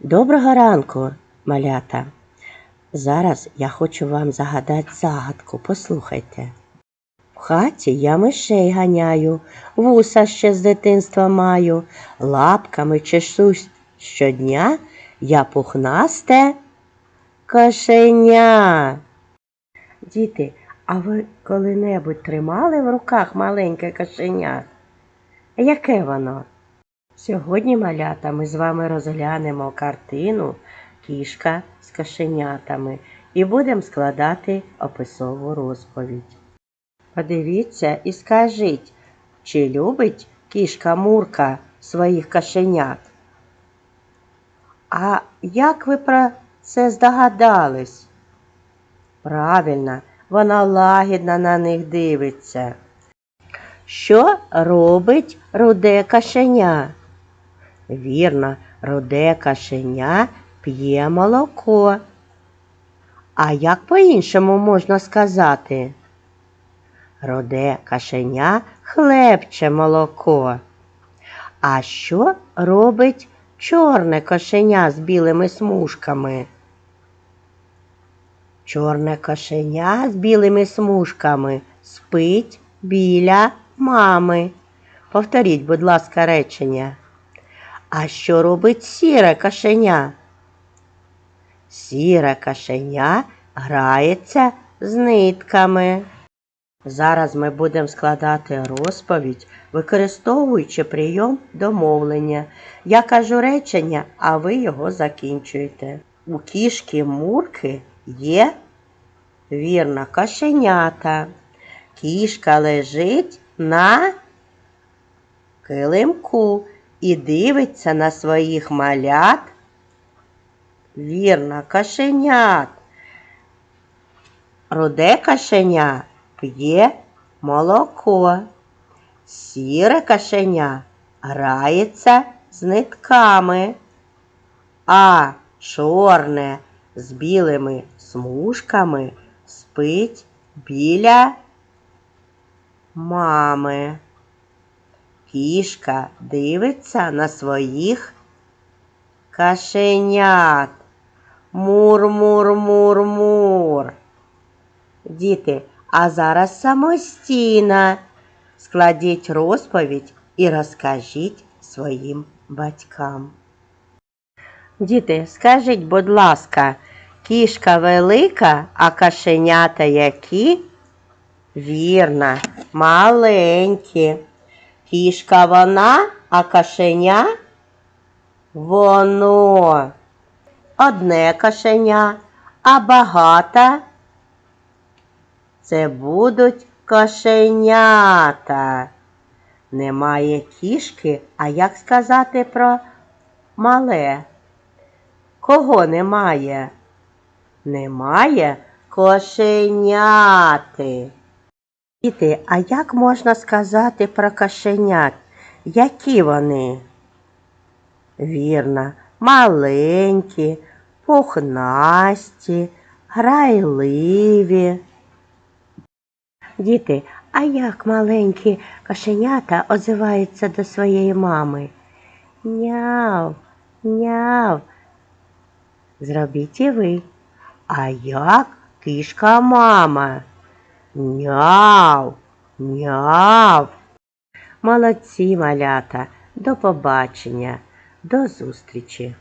Доброго ранку, малята. Зараз я хочу вам загадати загадку. Послухайте. В хаті я мишей ганяю, вуса ще з дитинства маю, лапками чешусь щодня, я пухнасте кошеня. Діти, а ви коли-небудь тримали в руках маленьке кошеня? Яке воно? Сьогодні, малята, ми з вами розглянемо картину Кішка з кошенятами і будемо складати описову розповідь. Подивіться і скажіть, чи любить кішка Мурка своїх кошенят? А як ви про це здогадались? Правильно, вона лагідно на них дивиться. Що робить руде кошеня? Вірно, руде кошеня п'є молоко. А як по-іншому можна сказати? Руде кошеня хлебче молоко. А що робить чорне кошеня з білими смужками? Чорне кошеня з білими смужками спить біля мами. Повторіть, будь ласка, речення. А що робить сіре кошеня? Сіре кошеня грається з нитками. Зараз ми будемо складати розповідь, використовуючи прийом домовлення. Я кажу речення, а ви його закінчуєте. У кішки Мурки є вірно кошенята. Кішка лежить на килимку і дивиться на своїх малят. Вірно, кошенят. Руде кошеня п'є молоко. Сіре кошеня грається з нитками, а чорне з білими смужками спить біля мами. Кішка дивиться на своїх кашенят. Мур-мур-мур-мур. Діти, а зараз самостійно складіть розповідь і розкажіть своїм батькам. Діти, скажіть, будь ласка, кішка велика, а кашенята які? Вірно, маленькі. Кішка вона, а кошеня воно. Одне кошеня, а багато це будуть кошенята. Немає кішки, а як сказати про мале? Кого немає? Немає кошеняти. Діти, а як можна сказати про кошенят? Які вони? Вірно, маленькі, пухнасті, грайливі. Діти, а як маленькі кошенята озиваються до своєї мами? Няв, няв. Зробіть і ви. А як кішка мама? Няв, няв. Молодці малята. До побачення, до зустрічі.